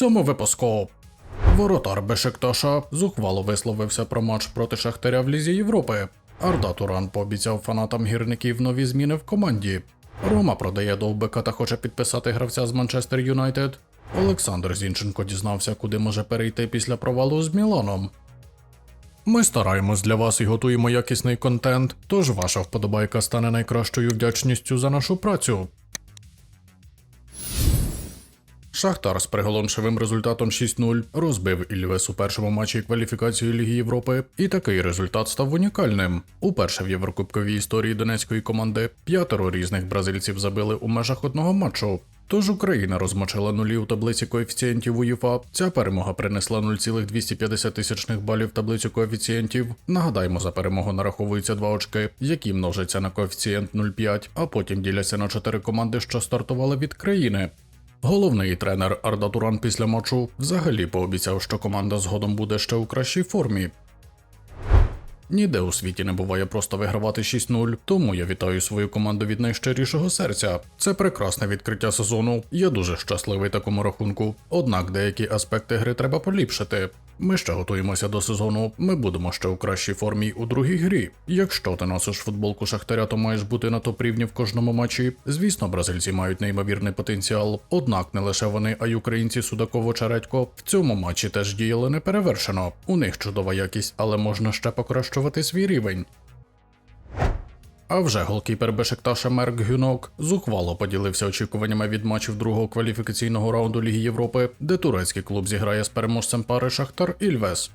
цьому випуску. Воротар Бешикташа зухвало висловився про матч проти Шахтаря в Лізі Європи. Арда Туран пообіцяв фанатам гірників нові зміни в команді. Рома продає довбика та хоче підписати гравця з Манчестер Юнайтед. Олександр Зінченко дізнався, куди може перейти після провалу з Міланом. Ми стараємось для вас і готуємо якісний контент, тож ваша вподобайка стане найкращою вдячністю за нашу працю. Шахтар з приголомшивим результатом 6-0 розбив Ільвес у першому матчі кваліфікації Ліги Європи, і такий результат став унікальним. Уперше в єврокубковій історії донецької команди п'ятеро різних бразильців забили у межах одного матчу. Тож Україна розмочила нулі у таблиці коефіцієнтів УЄФА. Ця перемога принесла 0,250 тисячних балів в таблицю коефіцієнтів. Нагадаємо, за перемогу нараховуються два очки, які множаться на коефіцієнт 0,5, а потім діляться на чотири команди, що стартували від країни. Головний тренер Арда Туран після матчу взагалі пообіцяв, що команда згодом буде ще у кращій формі. Ніде у світі не буває просто вигравати 6-0, тому я вітаю свою команду від найщирішого серця. Це прекрасне відкриття сезону. Я дуже щасливий такому рахунку. Однак деякі аспекти гри треба поліпшити. Ми ще готуємося до сезону. Ми будемо ще у кращій формі у другій грі. Якщо ти носиш футболку Шахтаря, то маєш бути на топ рівні в кожному матчі. Звісно, бразильці мають неймовірний потенціал. Однак не лише вони, а й українці Судаково Чередько в цьому матчі теж діяли неперевершено. У них чудова якість, але можна ще покращувати свій рівень. А вже голкіпер Бешикташа Мерк Гюнок зухвало поділився очікуваннями від матчів другого кваліфікаційного раунду Ліги Європи, де турецький клуб зіграє з переможцем пари Шахтар Ільвес.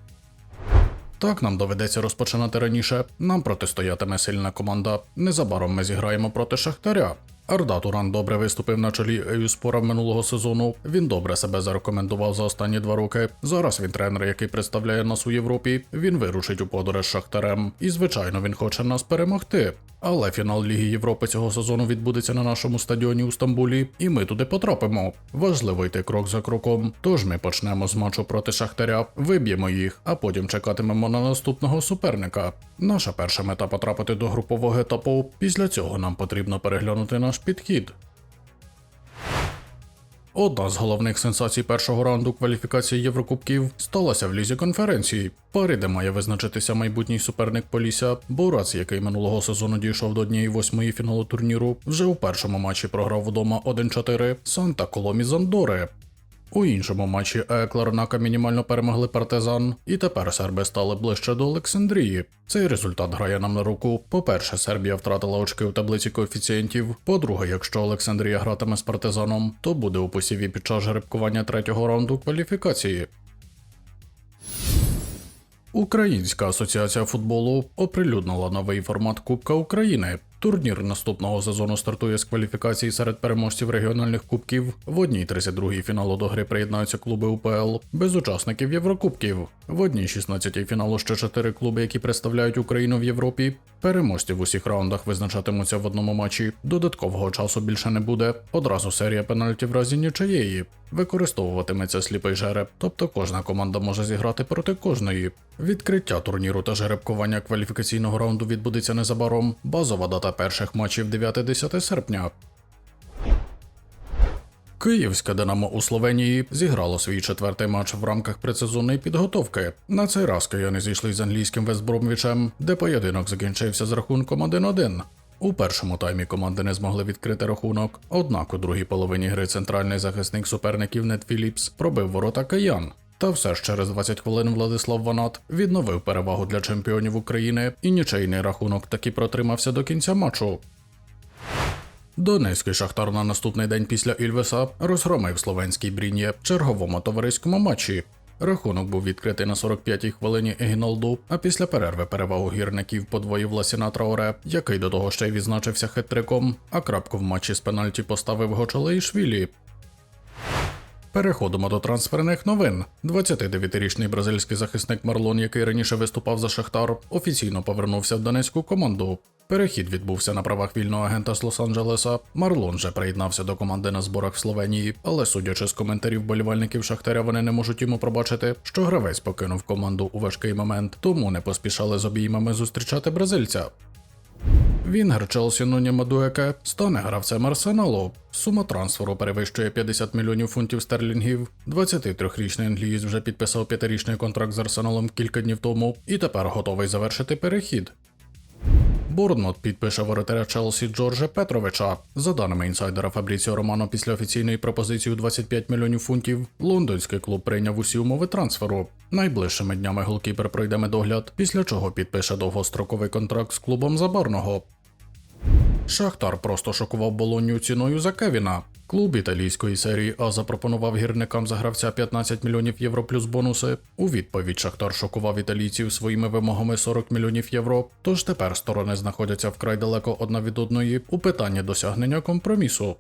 Так нам доведеться розпочинати раніше. Нам протистоятиме сильна команда. Незабаром ми зіграємо проти Шахтаря. Арда Туран добре виступив на чолі Еюспора минулого сезону. Він добре себе зарекомендував за останні два роки. Зараз він тренер, який представляє нас у Європі. Він вирушить у подорож Шахтарем. І звичайно, він хоче нас перемогти. Але фінал Ліги Європи цього сезону відбудеться на нашому стадіоні у Стамбулі, і ми туди потрапимо. Важливо йти крок за кроком. Тож ми почнемо з матчу проти Шахтаря, виб'ємо їх, а потім чекатимемо на наступного суперника. Наша перша мета потрапити до групового етапу. Після цього нам потрібно переглянути наш підхід. Одна з головних сенсацій першого раунду кваліфікації Єврокубків сталася в лізі конференції. Пари, де має визначитися майбутній суперник Полісся, Бурац, який минулого сезону дійшов до однієї восьмої фіналу турніру, вже у першому матчі програв вдома 1-4 Санта Коломі з Андори. У іншому матчі ЕК Ларнака мінімально перемогли партизан, і тепер серби стали ближче до Олександрії. Цей результат грає нам на руку. По-перше, Сербія втратила очки у таблиці коефіцієнтів. По-друге, якщо Олександрія гратиме з партизаном, то буде у посіві під час жеребкування третього раунду кваліфікації. Українська асоціація футболу оприлюднила новий формат Кубка України. Турнір наступного сезону стартує з кваліфікації серед переможців регіональних кубків. В одній 32-й фіналу до гри приєднаються клуби УПЛ без учасників Єврокубків. В одній 16-й фіналу ще чотири клуби, які представляють Україну в Європі. Переможці в усіх раундах визначатимуться в одному матчі. Додаткового часу більше не буде. Одразу серія пенальтів в разі нічиєї. Використовуватиметься сліпий жереб, тобто кожна команда може зіграти проти кожної. Відкриття турніру та жеребкування кваліфікаційного раунду відбудеться незабаром. Базова дата перших матчів 9-10 серпня. Київське Динамо у Словенії зіграло свій четвертий матч в рамках предсезонної підготовки. На цей раз кияни зійшли з англійським Вестбромвічем, де поєдинок закінчився з рахунком 1-1. У першому таймі команди не змогли відкрити рахунок, однак у другій половині гри центральний захисник суперників Нет Філіпс пробив ворота киян. Та все ж через 20 хвилин Владислав Ванат відновив перевагу для чемпіонів України і нічийний рахунок таки протримався до кінця матчу. Донецький шахтар на наступний день після Ільвеса розгромив словенський Брін'є в черговому товариському матчі. Рахунок був відкритий на 45-й хвилині Егіналду, а після перерви перевагу гірників подвоїв Ласіна Траоре, який до того ще й відзначився хет-триком, а крапку в матчі з пенальті поставив Гочалеїшвілі. Переходимо до трансферних новин. 29-річний бразильський захисник Марлон, який раніше виступав за Шахтар, офіційно повернувся в донецьку команду. Перехід відбувся на правах вільного агента з Лос-Анджелеса. Марлон же приєднався до команди на зборах в Словенії, але судячи з коментарів болівальників Шахтаря, вони не можуть йому пробачити, що гравець покинув команду у важкий момент, тому не поспішали з обіймами зустрічати бразильця. Вінгер Челсі Нуні Мадуеке стане гравцем Арсеналу. Сума трансферу перевищує 50 мільйонів фунтів стерлінгів. 23-річний англієць вже підписав п'ятирічний контракт з Арсеналом кілька днів тому і тепер готовий завершити перехід. Борнмут підпише воротаря Челсі Джорджа Петровича. За даними інсайдера Фабріціо Романо, після офіційної пропозиції у 25 мільйонів фунтів, лондонський клуб прийняв усі умови трансферу. Найближчими днями голкіпер пройде медогляд, після чого підпише довгостроковий контракт з клубом Забарного. Шахтар просто шокував Болонню ціною за Кевіна. Клуб італійської серії А запропонував гірникам за гравця 15 мільйонів євро плюс бонуси. У відповідь Шахтар шокував італійців своїми вимогами 40 мільйонів євро. Тож тепер сторони знаходяться вкрай далеко одна від одної у питанні досягнення компромісу.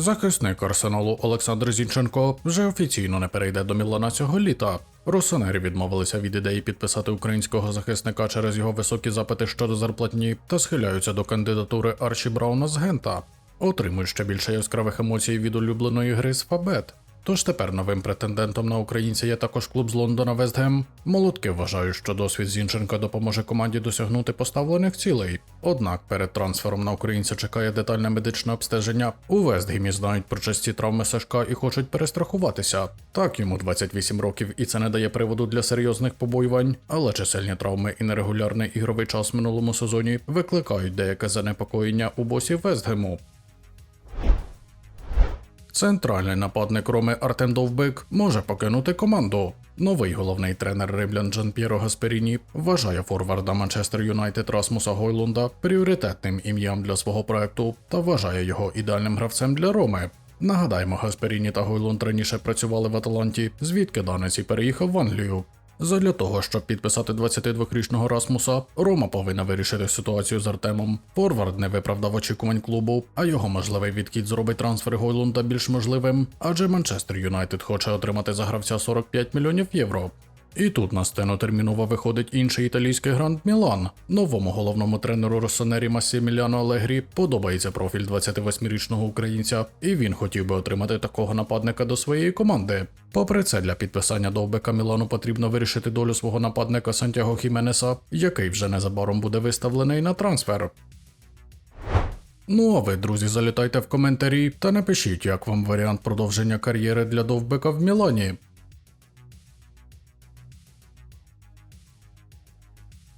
Захисник арсеналу Олександр Зінченко вже офіційно не перейде до Мілана цього літа. Росонери відмовилися від ідеї підписати українського захисника через його високі запити щодо зарплатні та схиляються до кандидатури Арчі Брауна з Гента. Отримують ще більше яскравих емоцій від улюбленої гри з Фабет. Тож тепер новим претендентом на українця є також клуб з Лондона Вестгем. Молодки вважають, що досвід Зінченка допоможе команді досягнути поставлених цілей. Однак перед трансфером на українця чекає детальне медичне обстеження. У Вестгемі знають про часті травми Сашка і хочуть перестрахуватися. Так йому 28 років, і це не дає приводу для серйозних побоювань, але чисельні травми і нерегулярний ігровий час в минулому сезоні викликають деяке занепокоєння у босі Вестгему. Центральний нападник Роми Артем Довбик може покинути команду. Новий головний тренер римлян Джан П'єро Гасперіні вважає форварда Манчестер Юнайтед Расмуса Гойлунда пріоритетним ім'ям для свого проекту та вважає його ідеальним гравцем для Роми. Нагадаємо, Гасперіні та Гойлунд раніше працювали в Аталанті, звідки данець і переїхав в Англію. Задля того, щоб підписати 22-річного Расмуса, Рома повинна вирішити ситуацію з Артемом. Форвард не виправдав очікувань клубу, а його можливий відхід зробить трансфер Гойлунда більш можливим, адже Манчестер Юнайтед хоче отримати за гравця 45 мільйонів євро. І тут на сцену терміново виходить інший італійський грант Мілан. Новому головному тренеру Росонері Масіміляно Алегрі подобається профіль 28-річного українця, і він хотів би отримати такого нападника до своєї команди. Попри це, для підписання довбека Мілану потрібно вирішити долю свого нападника Сантьяго Хіменеса, який вже незабаром буде виставлений на трансфер. Ну а ви, друзі, залітайте в коментарі та напишіть, як вам варіант продовження кар'єри для довбека в Мілані.